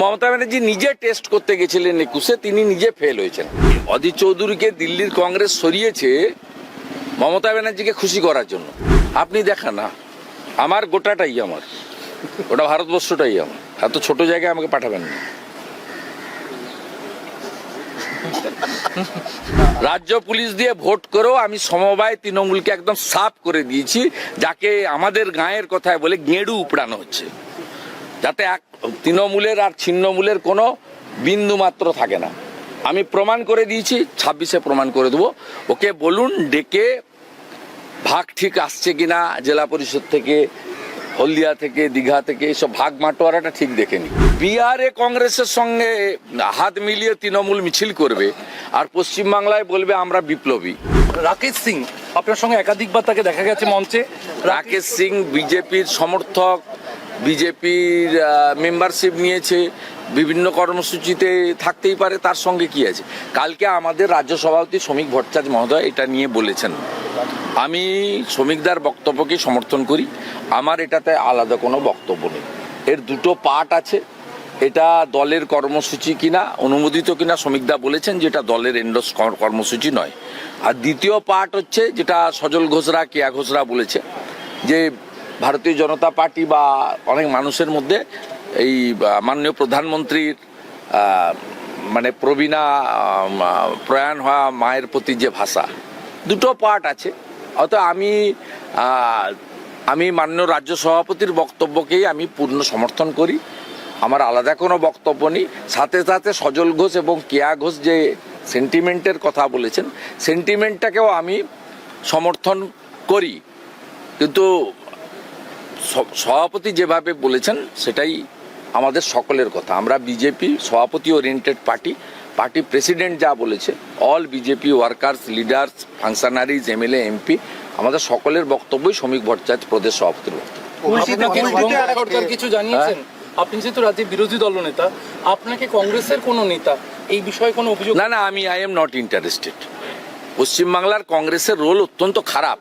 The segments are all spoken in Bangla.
মমতা ব্যানার্জি নিজে টেস্ট করতে গেছিলেন একুশে, তিনি নিজে ফেল হয়েছেন। অধীর চৌধুরীকে দিল্লির কংগ্রেস সরিয়েছে মমতা ব্যানার্জিকে খুশি করার জন্য। আপনি দেখান না, আমার গোটাটাই আমার। ওটা ভারতবর্ষটাই আমার। এত ছোট জায়গায় আমাকে পাঠাবেন না। রাজ্য পুলিশ দিয়ে ভোট করেও আমি সমবায় তৃণমূলকে একদম সাফ করে দিয়েছি, যাকে আমাদের গাঁয়ের কথায় বলে গেঁড়ু উপড়ানো হচ্ছে। যাতে এক তৃণমূলের আর ছিন্নমূলের কোনো বিন্দু মাত্র থাকে না। আমি প্রমাণ করে দিয়েছি ছাব্বিশে প্রমাণ করে দেবো। ওকে বলুন ডেকে ভাগ ঠিক আসছে কিনা জেলা পরিষদ থেকে হলদিয়া থেকে দীঘা থেকে এসব ভাগ মাটোয়ারাটা ঠিক দেখেনি। বিহারে কংগ্রেসের সঙ্গে হাত মিলিয়ে তৃণমূল মিছিল করবে আর পশ্চিমবাংলায় বলবে আমরা বিপ্লবী। রাকেশ সিং আপনার সঙ্গে একাধিকবার তাকে দেখা গেছে মঞ্চে। রাকেশ সিং বিজেপির সমর্থক বিজেপির মেম্বারশিপ নিয়েছে, বিভিন্ন কর্মসূচিতে থাকতেই পারে, তার সঙ্গে কি আছে? কালকে আমাদের রাজ্য সভাপতি শ্রমিক ভট্টাচার্য মহোদয় এটা নিয়ে বলেছেন। আমি শ্রমিকদার বক্তব্যকে সমর্থন করি, আমার এটাতে আলাদা কোনো বক্তব্য নেই। এর দুটো পার্ট আছে, এটা দলের কর্মসূচি কিনা, অনুমোদিত কিনা, শ্রমিকদা বলেছেন যেটা দলের এন্ডোস কর্মসূচি নয়। আর দ্বিতীয় পার্ট হচ্ছে, যেটা সজল ঘোষরা, কেয়া ঘোষরা বলেছে, যে ভারতীয় জনতা পার্টি বা অনেক মানুষের মধ্যে এই মাননীয় প্রধানমন্ত্রীর মানে প্রবীণা প্রয়াণ হওয়া মায়ের প্রতি যে ভাষা, দুটো পার্ট আছে। অত আমি আমি মাননীয় রাজ্য সভাপতির বক্তব্যকেই আমি পূর্ণ সমর্থন করি। আমার আলাদা কোনো বক্তব্য নেই। সাথে সাথে সজল ঘোষ এবং কেয়া ঘোষ যে সেন্টিমেন্টের কথা বলেছেন সেন্টিমেন্টটাকেও আমি সমর্থন করি। কিন্তু সভাপতি যেভাবে বলেছেন সেটাই আমাদের সকলের কথা। আমরা বিজেপি সভাপতি ওরিয়েন্টেড পার্টি পার্টি প্রেসিডেন্ট যা বলেছে all BJP workers leaders functionaries MLA MP আমাদের সকলের বক্তব্যই শ্রমিক ভট্টাচার্য প্রদেশ সভাপতির বক্তব্য। কিছু জানিয়েছেন? আপনি যেহেতু রাজ্যের বিরোধী দলনেতা আপনাকে কংগ্রেসের কোনো নেতা এই বিষয়ে কোনো অভিযোগ না না আমি আই এম নট ইন্টারেস্টেড পশ্চিমবাংলার কংগ্রেসের রোল অত্যন্ত খারাপ।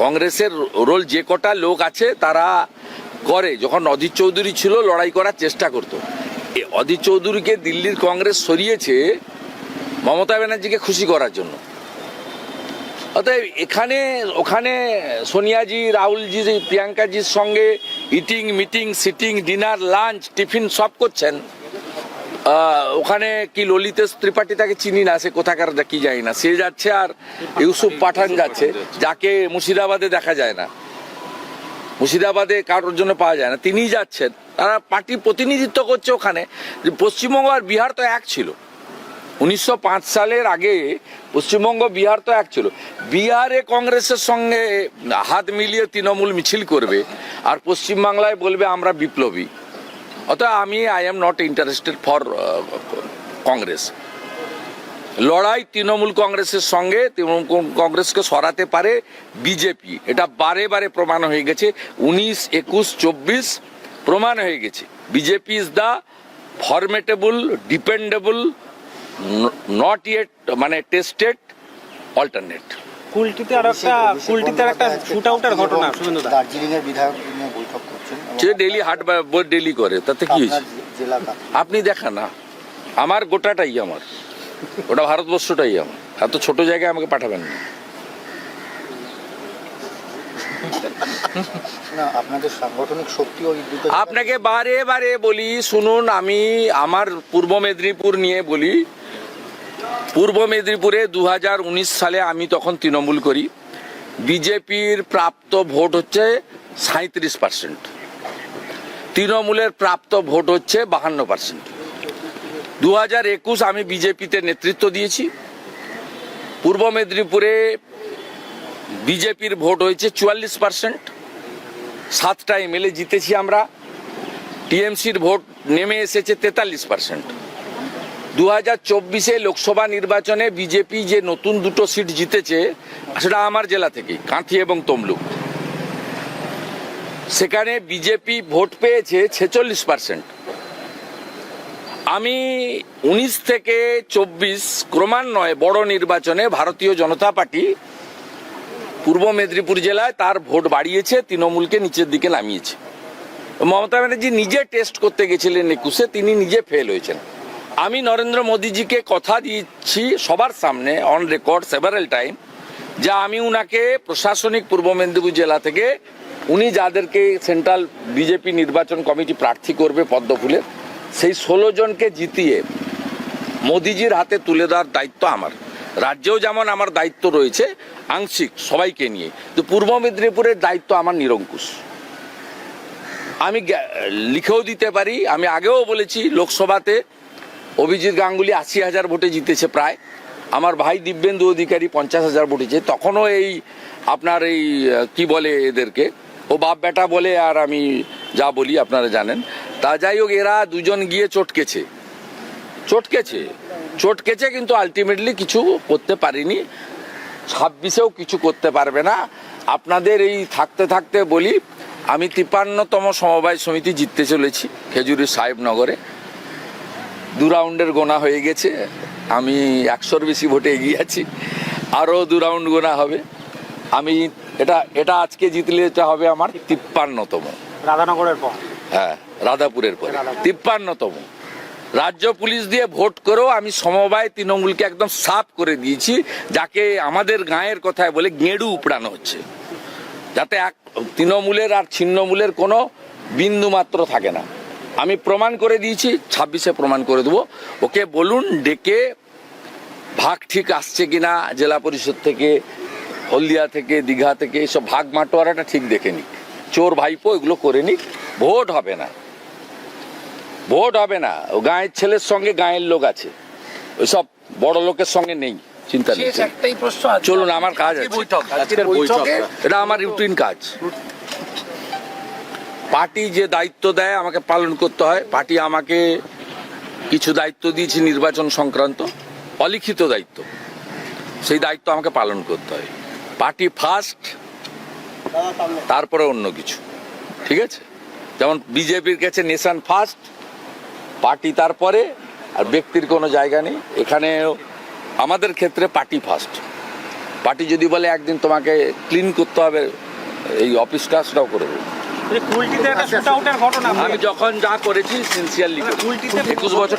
কংগ্রেসের রোল যে কটা লোক আছে, তারা করে। যখন অধীর চৌধুরী ছিল, লড়াই করার চেষ্টা করতো। অধীর চৌধুরীকে দিল্লির কংগ্রেস সরিয়েছে মমতা ব্যানার্জিকে খুশি করার জন্য। অতএব এখানে, ওখানে সোনিয়াজি, রাহুলজি, প্রিয়াঙ্কাজির সঙ্গে eating meeting sitting dinner lunch tiffin সব করছেন। ওখানে কি ললিতেশ ত্রিপাঠী তাকে চিনি না? সে কোথাকার কি যায় না। সে যাচ্ছে আর ইউসুফ পাঠান যাচ্ছে। যাকে মুর্শিদাবাদে দেখা যায় না। মুর্শিদাবাদে কারোর জন্য পাওয়া যায় না। তিনিই যাচ্ছেন। তারা পার্টি প্রতিনিধিত্ব করছে ওখানে। যে পশ্চিমবঙ্গ আর বিহার তো এক ছিল। উনিশশো পাঁচ সালের আগে পশ্চিমবঙ্গ বিহার তো এক ছিল। বিহারে কংগ্রেসের সঙ্গে হাত মিলিয়ে তৃণমূল মিছিল করবে আর পশ্চিমবাংলায় বলবে আমরা বিপ্লবী। অতএব আমি I am not interested for Congress লড়াই তৃণমূল কংগ্রেসের সঙ্গে তৃণমূল কংগ্রেসকে সরাতে পারে বিজেপি। এটা বারে বারে প্রমাণ হয়ে গেছে। উনিশ একুশ চব্বিশ প্রমাণ হয়ে গেছে। BJP is the formidable dependable not yet মানে টেস্টেড অল্টারনেট কুলটিতে আর একটা কুলটিতে আর একটা শুট আউটের ঘটনা দার্জিলিং এর বিধায়ক নিয়ে বৈঠক করছেন এবং সে ডেলি হাট ডেলি করে তাতে কি হয়েছে? আপনি দেখান না। আমার গোটাটাই আমার। ওটা ভারতবর্ষটাই আমার। এত ছোট জায়গায় আমাকে পাঠাবেন না। আপনাকে বারে বারে বলি শুনুন আমি আমার পূর্ব মেদিনীপুর নিয়ে বলি। পূর্ব মেদিনীপুরে দু হাজার উনিশ সালে আমি তখন তৃণমূল করি। বিজেপির প্রাপ্ত ভোট হচ্ছে সাঁত্রিশ পার্সেন্ট। তৃণমূলের প্রাপ্ত ভোট হচ্ছে বাহান্ন পার্সেন্ট। দু হাজার একুশ আমি বিজেপিতে নেতৃত্ব দিয়েছি। পূর্ব মেদিনীপুরে বিজেপির ভোট হয়েছে চুয়াল্লিশ পার্সেন্ট। সাতটা এমএলএ জিতেছি আমরা। টিএমসির ভোট নেমে এসেছে তেতাল্লিশ পার্সেন্ট। দু হাজার চব্বিশে লোকসভা নির্বাচনে বিজেপি যে নতুন দুটো সিট জিতেছে, সেটা আমার জেলা থেকে কাঁথি এবং তমলুক। সেখানে বিজেপি ভোট পেয়েছে ছেচল্লিশ পার্সেন্ট আমি উনিশ থেকে চব্বিশ ক্রমান্বয়ে বড় নির্বাচনে ভারতীয় জনতা পার্টি পূর্ব মেদিনীপুর জেলায় তার ভোট বাড়িয়েছে, তৃণমূলকে নিচের দিকে নামিয়েছে। মমতা ব্যানার্জি নিজে টেস্ট করতে গেছিলেন একুশে, তিনি নিজে ফেল হয়েছেন। আমি নরেন্দ্র মোদীজিকে কথা দিচ্ছি সবার সামনে অন রেকর্ড সেভারেল টাইম যা আমি উনাকে প্রশাসনিক পূর্ব মেদিনীপুর জেলা থেকে উনি যাদেরকে সেন্ট্রাল বিজেপি নির্বাচন কমিটি প্রার্থী করবে পদ্মফুলের সেই ষোলো জনকে জিতিয়ে মোদিজির হাতে তুলে দেওয়ার দায়িত্ব আমার। রাজ্যেও যেমন আমার দায়িত্ব রয়েছে, আংশিক সবাইকে নিয়ে। তো পূর্ব মেদিনীপুরের দায়িত্ব আমার নিরঙ্কুশ। আমি লিখেও দিতে পারি, আমি আগেও বলেছি, লোকসভাতে অভিজিৎ গাঙ্গুলি আশি হাজার ভোটে জিতেছে প্রায়। আমার ভাই দিব্যেন্দু অধিকারী পঞ্চাশ হাজার ভোটেছে তখনও এই আপনার এই, কি বলে এদেরকে? ও বাপ বেটা বলে, আর আমি যা বলি আপনারা জানেন। তা যাই হোক, এরা দুজন গিয়ে চটকেছে। চটকেছে। চটকেছে কিন্তু আলটিমেটলি কিছু করতে পারিনি। ছাব্বিশেও কিছু করতে পারবে না। আপনাদের এই থাকতে থাকতে বলি, আমি তিপ্পান্নতম সমবায় সমিতি জিততে চলেছি খেজুরি সাহেবনগরে দু রাউন্ডের গোনা হয়ে গেছে। আমি একশোর বেশি ভোটে এগিয়ে আছি। আরও দু রাউন্ড গোনা হবে। আমি এটা এটা আজকে জিতলে এটা হবে আমার তিপ্পান্নতম। রাধানগরের পর। হ্যাঁ রাধাপুরের পরে। তিপ্পান্নতম। রাজ্য পুলিশ দিয়ে ভোট করেও আমি সমবায় তৃণমূলকে একদম সাফ করে দিয়েছি যাকে আমাদের গাঁয়ের কথায় বলে গেঁড়ু উপড়ানো হচ্ছে। যাতে এক তৃণমূলের আর ছিন্নমূলের কোনো বিন্দু মাত্র থাকে না। আমি প্রমাণ করে দিয়েছি ছাব্বিশে প্রমাণ করে দেবো। ওকে বলুন ডেকে ভাগ ঠিক আসছে কিনা জেলা পরিষদ থেকে হলদিয়া থেকে দীঘা থেকে এইসব ভাগ মাটোয়ারাটা ঠিক দেখে নিক। চোর ভাইপো এগুলো করে নিক ভোট হবে না। ভোট হবে না। ও গাঁয়ের ছেলের সঙ্গে গাঁয়ের লোক আছে। ওইসব বড় লোকের সঙ্গে নেই চিন্তা নেই। চলুন আমার কাজ আছে। এটা আমার রুটিন কাজ। পার্টি যে দায়িত্ব দেয় আমাকে পালন করতে হয়। পার্টি আমাকে কিছু দায়িত্ব দিয়েছে নির্বাচন সংক্রান্ত। অলিখিত দায়িত্ব। সেই দায়িত্ব আমাকে পালন করতে হয়। পার্টি ফার্স্ট তারপরে অন্য কিছু। ঠিক আছে? যেমন বিজেপির কাছে নেশন ফার্স্ট পার্টি তারপরে আর ব্যক্তির কোনো জায়গা নেই। এখানে আমাদের ক্ষেত্রে পার্টি ফার্স্ট। পার্টি যদি বলে একদিন তোমাকে ক্লিন করতে হবে এই অফিস সেটাও করে আমি যখন যা করেছি সিনসিয়ারলি কুলটিতে একুশ বছর